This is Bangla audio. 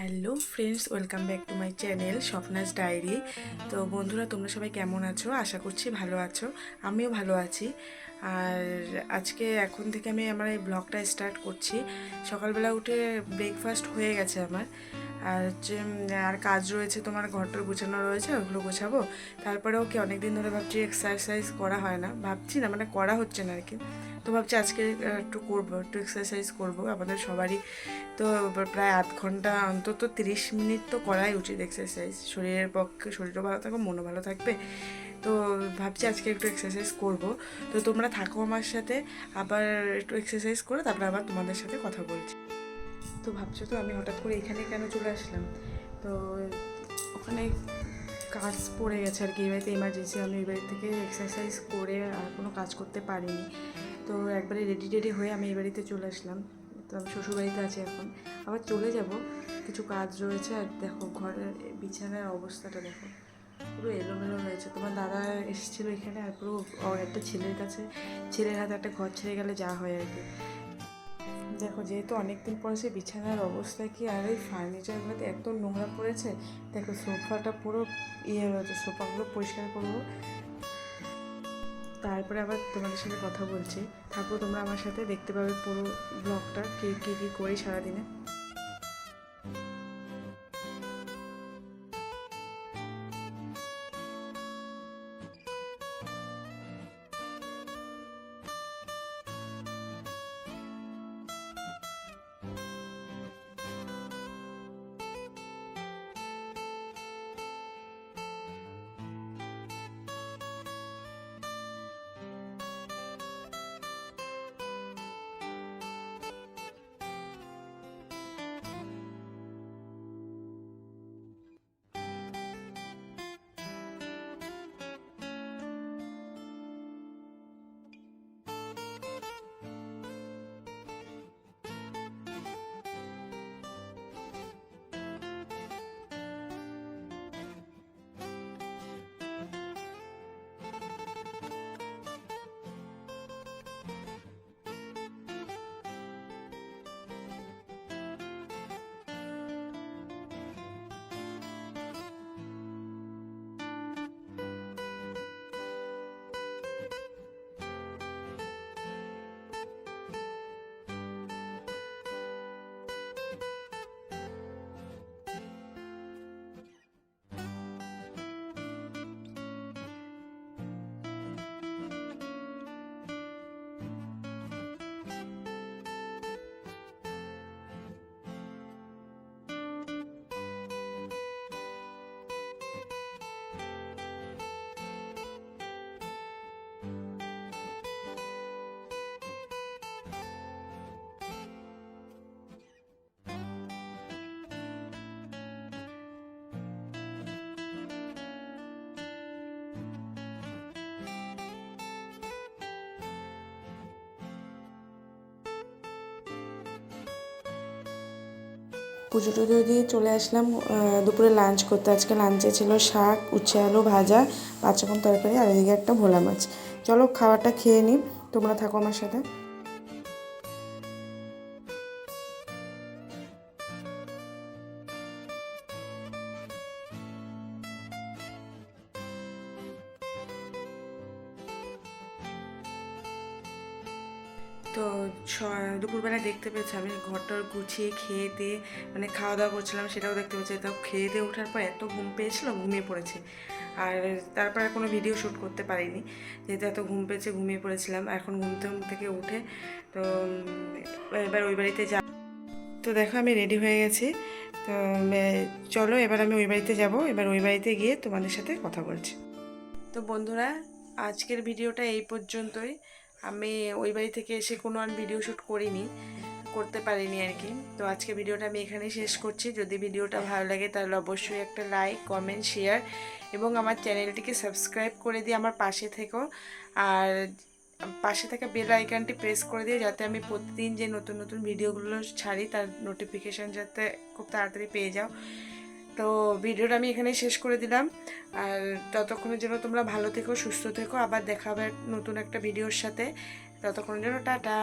Hello friends, welcome back to my channel Swapna's diary. তো বন্ধুরা, তোমরা সবাই কেমন আছো? আশা করছি ভালো আছো। আমিও ভালো আছি। আর আজকে এখন থেকে আমি আমার এই ব্লগটা স্টার্ট করছি। সকালবেলা উঠে ব্রেকফাস্ট হয়ে গেছে আমার। আর হচ্ছে আর কাজ রয়েছে তোমার, ঘরটার গোছানো রয়েছে, ওগুলো গোছাবো। তারপরেও কি অনেক দিন ধরে ভাবছি এক্সারসাইজ করা হয় না। ভাবছি না মানে করা হচ্ছে না আর কি তো ভাবছি আজকে একটু করব, একটু এক্সারসাইজ করব। আমাদের সবারই তো প্রায় আধ ঘণ্টা, অন্তত তিরিশ মিনিট তো করাই উচিত এক্সারসাইজ শরীরের পক্ষে, শরীরও ভালো থাকবে মনও ভালো থাকবে। তো ভাবছি আজকে একটু এক্সারসাইজ করব। তো তোমরা থাকো আমার সাথে, আবার একটু এক্সারসাইজ করে তারপরে আবার তোমাদের সাথে কথা বলছি। তো ভাবছ তো আমি হঠাৎ করে এখানে কেন চলে আসলাম? তো ওখানে কাজ পড়ে গেছে আর কি এই বাড়িতে এমার্জেন্সি আমি এই বাড়ি থেকে এক্সারসাইজ করে আর কোনো কাজ করতে পারিনি। তো একবারে রেডি টেডি হয়ে আমি এই বাড়িতে চলে আসলাম। তো আমি শ্বশুরবাড়িতে আছি এখন। আবার চলে যাব, কিছু কাজ রয়েছে আর দেখো ঘরের বিছানার অবস্থাটা দেখো। পুরো এলোমেলো হয়েছে। তোমার দাদা এসেছিল এখানে আর পুরো একটা ছেলের কাছে, ছেলের হাতে একটা ঘর ছেড়ে গেলে যা হয় আর কি। দেখো, যেহেতু অনেকদিন পরে সে বিছানার অবস্থা কি আর এই ফার্নিচারগুলোতে এত নোংরা পড়েছে, দেখো সোফাটা পুরো ইয়ে হয়েছে সোফাগুলো পরিষ্কার করব। তারপরে আবার তোমাদের সাথে কথা বলছি। তারপর তোমরা আমার সাথে, দেখতে পাবে পুরো ব্লগটা কী কী কী করি সারাদিনে। পুজো টুজো দিয়ে চলে আসলাম দুপুরে লাঞ্চ করতে। আজকে লাঞ্চে ছিল শাক, উচ্ছে আলু ভাজা, পাঁচ রকম তরকারি আর এদিকে একটা ভোলা মাছ। চলো খাবারটা খেয়ে নিই, তোমরা থাকো আমার সাথে। তো দুপুরবেলা দেখতে পেয়েছি, আমি ঘরটার গুছিয়ে খেয়ে দিয়ে মানে খাওয়া দাওয়া করছিলাম, সেটাও দেখতে পেয়েছি। তাও খেয়ে দিয়ে ওঠার পর এত ঘুম পেয়েছিল, ঘুমিয়ে পড়েছে। আর তারপরে কোনো ভিডিও শ্যুট করতে পারিনি। যেহেতু এত ঘুম পেয়েছে, ঘুমিয়ে পড়েছিলাম। এখন ঘুম থেকে উঠে তো এবার ওই বাড়িতে যা তো দেখো আমি রেডি হয়ে গেছি। তো চলো এবার আমি ওই বাড়িতে যাব। এবার ওই বাড়িতে গিয়ে তোমাদের সাথে কথা বলছি। তো বন্ধুরা, আজকের ভিডিওটা এই পর্যন্তই। আমি ওই বাড়ি থেকে এসে কোনো আর ভিডিও শ্যুট করিনি, করতে পারিনি আর কি। তো আজকে ভিডিওটা আমি এখানেই শেষ করছি। যদি ভিডিওটা ভালো লাগে তাহলে অবশ্যই একটা লাইক কমেন্ট শেয়ার এবং আমার চ্যানেলটিকে সাবস্ক্রাইব করে দিয়ে আমার পাশে থেকো। আর পাশে থাকা বেল আইকনটি প্রেস করে দিয়ে যাতে আমি প্রতিদিন যে নতুন নতুন ভিডিওগুলো ছাড়ি তার নোটিফিকেশান যাতে খুব তাড়াতাড়ি পেয়ে যাও। তো ভিডিওটা আমি এখানেই শেষ করে দিলাম। আর ততক্ষণের জন্য তোমরা ভালো থেকো, সুস্থ থেকো। আবার দেখা হবে নতুন একটা ভিডিওর সাথে। ততক্ষণের জন্য টাটা।